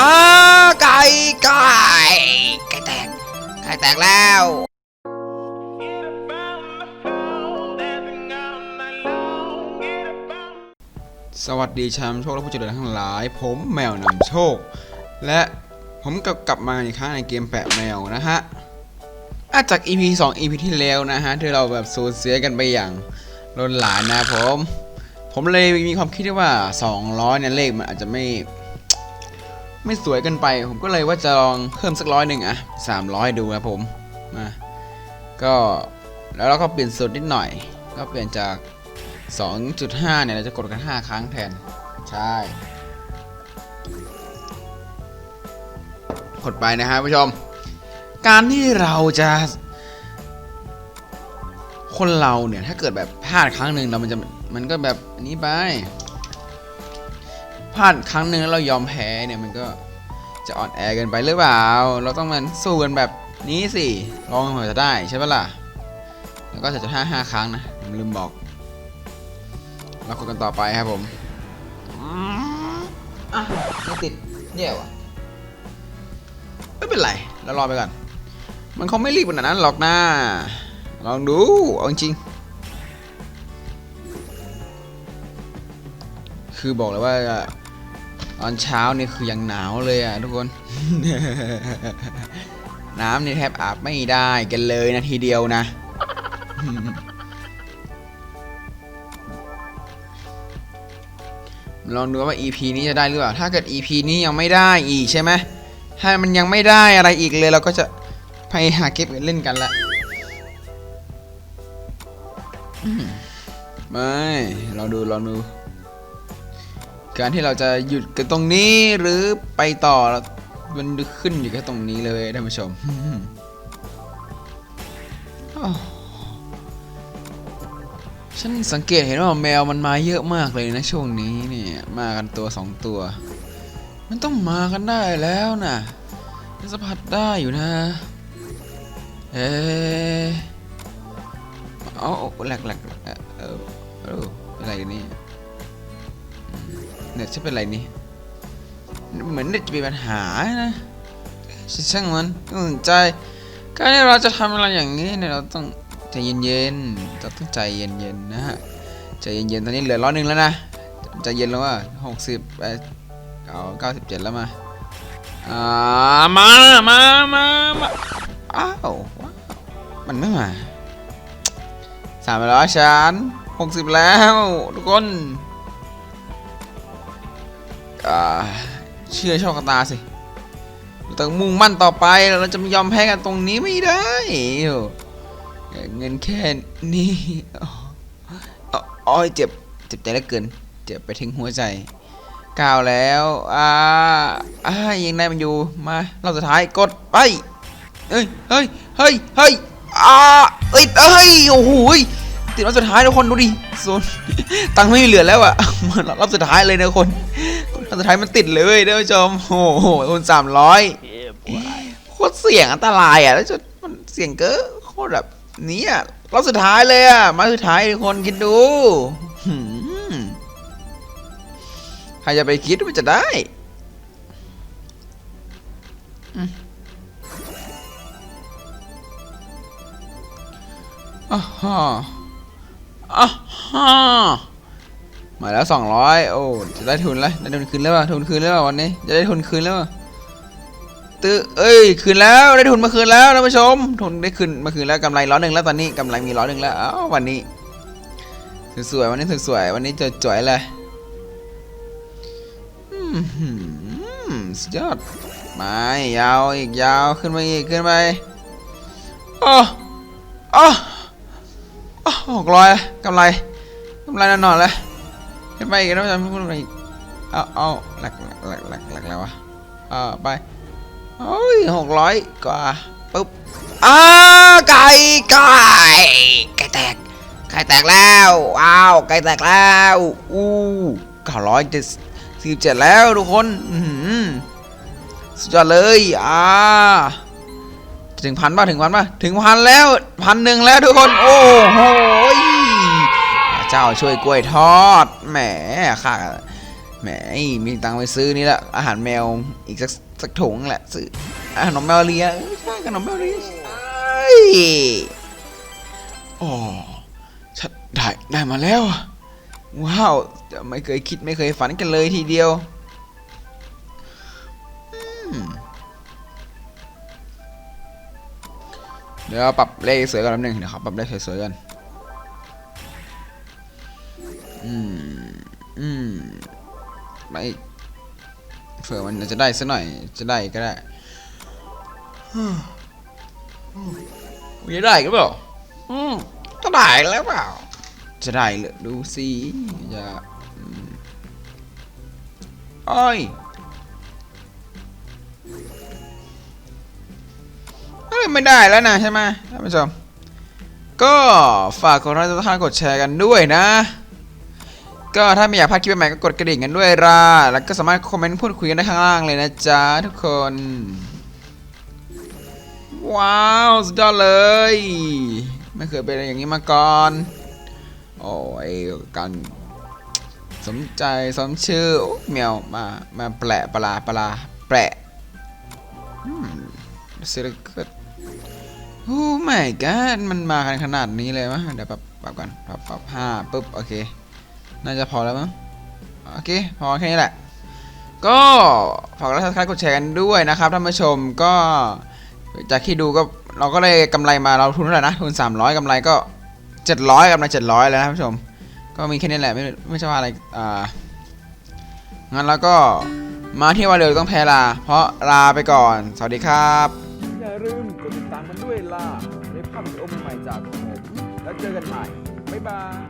อ้าไก่ไก่ไก่แตกไก่แตกแล้วสวัสดีชาวโชคและผู้เจริญทั้งหลาย ผมแมวนำโชค และผมกลับกลับมาอีกครั้งในเกมแปะแมวนะฮะอาจาก EP 2 EP ที่แล้วนะฮะ ที่เราแบบสูญเสียกันไปอย่างล้นหลามนะผม ผมเลยมีความคิดว่า 200เนี่ยเลขมันอาจจะไม่ ไม่สวยเกินไป ผมก็เลยว่าจะลองเพิ่มสักร้อยหนึ่งอะ300ดูนะผมมาก็แล้วเราก็เปลี่ยนสูตรนิดหน่อย ก็เปลี่ยนจาก 2.5 เนี่ยเราจะกดกัน 5 ครั้งแทน ใช่กดไปนะฮะผู้ชม การที่เราจะ คนเราเนี่ย ถ้าเกิดแบบพลาดครั้งหนึ่งเรามันจะมันก็แบบอันนี้ไป พลาดครั้งหนึ่งแล้วเรายอมแพ้เนี่ยมันก็จะอ่อนแอเกินไปหรือเปล่า เราต้องมันสู้กันแบบนี้สิลองมันจะได้ใช่ปะล่ะ แล้วก็จะจะห้าห้าครั้งนะผมลืมบอก เราคุยกันต่อไปครับผมอะไม่ติดเนี่ยวะไม่เป็นไรเรารอไปก่อน มันคงไม่รีบขนาดนั้นหรอกนะลองดูเอาจริงคือบอกเลยว่า ตอนเช้านี่คือยังหนาวเลยอะทุกคน น้ำนี่แทบอาบไม่ได้กันเลยนะทีเดียวนะ ลองดูว่า EP นี้จะได้หรือเปล่า ถ้าเกิด EP นี้ยังไม่ได้อีกใช่ไหม ถ้ามันยังไม่ได้อะไรอีกเลยเราก็จะไปหาเก็บเล่นกันละไม่ลองดูลองดู การที่เราจะหยุดกันตรงนี้หรือไปต่อมันขึ้นอยู่แค่ตรงนี้เลยท่านผู้ชมฉันสังเกตเห็นว่าแมวมันมาเยอะมากเลยนะช่วงนี้เนี่ยมากันตัวสองตัว มันต้องมากันได้แล้วนะฉันสัมผัสได้อยู่นะ เอ๊ะเอาแหลกแหลกเออออเออเป็นไรกันนี่ เน็ตฉันเป็นไรนี่เหมือนเน็ตจะมีปัญหานะช่างมันไม่สนใจการที่เราจะทำอะไรอย่างนี้เนี่ยเราต้องใจเย็นๆเราต้องใจเย็นๆนะฮะใจเย็นๆตอนนี้เหลือร้อยหนึ่งแล้วนะใจเย็นแล้วว่าหกสิบเอาเก้าสิบเจ็ดแล้วมาอ่ามามามามาอ้าวมันไม่มาสามร้อยชั้นหกสิบแล้วทุกคน เชื่อโชคชะตาสิเราต้องมุ่งมั่นต่อไปเราจะไม่ยอมแพ้กันตรงนี้ไม่ได้เงินแค่นี้อ๋ออ๋ออ๋อเจ็บเจ็บใจเหลือเกิน เจ็บไปถึงหัวใจก้าวแล้วอ่าอ่ายังได้มันอยู่มาเราสุดท้ายกดไปเฮ้ยเฮ้ยเฮ้ยเฮ้ยอ่าเอ้ยเอ้ยโอ้โหติดรอบสุดท้ายทุกคนดูดิโซนตังค์ไม่มีเหลือแล้วอะมารอบสุดท้ายเลยนะคน อบสุดท้ายมันติดเลยท่านผู้ชมโอ้โหคนสามร้อยโคตรเสี่ยงอันตรายอะแล้วจะมันเสี่ยงเก้อโคตรแบบนี้อะรอบสุดท้ายเลยอะมาสุดท้ายทุกคนคิดดูใครจะไปคิดว่าจะได้อืมอ่าฮะอ่าฮะ มาแล้วสองร้อยโอ้จะได้ทุนแล้วได้ทุนคืนแล้วป่ะทุนคืนแล้วป่ะวันนี้จะได้ทุนคืนแล้วป่ะตื้อเอ้ยคืนแล้วได้ทุนมาคืนแล้วท่านผู้ชม ทุนได้คืนมาคืนแล้วกำไรร้อยหนึ่งแล้วตอนนี้กำไรมีร้อยหนึ่งแล้วอ้าววันนี้สวยๆวันนี้สวยๆวันนี้จะจ่อยเลยสุดยอดม่ยาวอีกยาวขึ้นไปอีกขึ้นไปอ้โอ้โอ้หกร้อยกำไรกำไรนอนๆเลย ขึ้นไปอีกนะท่านผู้ชมขึ้นไปเอาเอาหลักหลักหลักหลักแล้ววะอ่าไปโอ้ยหกร้อยกว่าปุ๊บอ้าไก่ไก่ไก่แตกไก่แตกแล้วอ้าวไก่แตกแล้วอู้เก้าร้อยเจ็ดสิบเจ็ดแล้วทุกคนสุดยอดเลยอ่าถึงพันป่ะถึงพันป่ะถึงพันแล้วพันหนึ่งแล้วทุกคน โอ้โห เจ้าช่วยกล้วยทอด แหมข้าแหมมีตังค์ไปซื้อนี่ละอาหารแมวอีกสักสักถุงแหละซื้ออาหารขนมแมวเลียใช่ขนมแมวเลียใช่อ๋อฉันได้ได้มาแล้ว ว้าวจะไม่เคยคิดไม่เคยฝันกันเลยทีเดียวเดี๋ยวปรับเลขสวยกันแป๊บนึงเดี๋ยวขอปรับเลขสวยๆกัน อืม อืมไม่เผื่อมันจะได้สักหน่อย จะได้ก็ได้อืมอืมจะได้ก็เปล่าอืมก็ได้แล้วเปล่า จะได้เหรอดูสิจะโอ้ยเอ้ยไม่ได้แล้วนะใช่ไหมท่านผู้ชมก็ฝากกดไลค์กดติดตากดแชร์กันด้วยนะ ก็ถ้าไม่อยากพลาดคลิปใหม่ก็กดกระดิ่งกันด้วยล่ะ แล้วก็สามารถคอมเมนต์พูดคุยกันได้ข้างล่างเลยนะจ๊ะทุกคน ว้าว สุดยอดเลย ไม่เคยเป็นอะไรอย่างนี้มาก่อน โอ้ยกันสมใจสมชื่อโอ้แมวมา มาแปลปลาปลาแปะอืมเสร็จก็โอ้ไม่กันมันมากันขนาดนี้เลยมั้ยเดี๋ยวปรับปรับก่อนปรับปรับห้าปุ๊บ โอเค น่าจะพอแล้วมั้งโอเค พอแค่นี้แหละ ก็ฝากไลค์ซับสไครกดแชร์กันด้วยนะครับท่านผู้ชมก็จากที่ดูก็เราก็ได้กำไรมาเราทุนเท่าไหร่นะทุน 300กำไรก็ 700กำไร700แล้วนะท่านผู้ชม ก็มีแค่นี้แหละไม่ไม่ใช่ว่าอะไรอ่างั้นแล้วก็มาที่ว่าเร็วต้องแพ้ลา เพราะลาไปก่อน สวัสดีครับ อย่าลืมกดติดตามมันด้วยล่ะในภาพวิดีโอใหม่จากผมแล้วเจอกันใหม่ บ๊ายบาย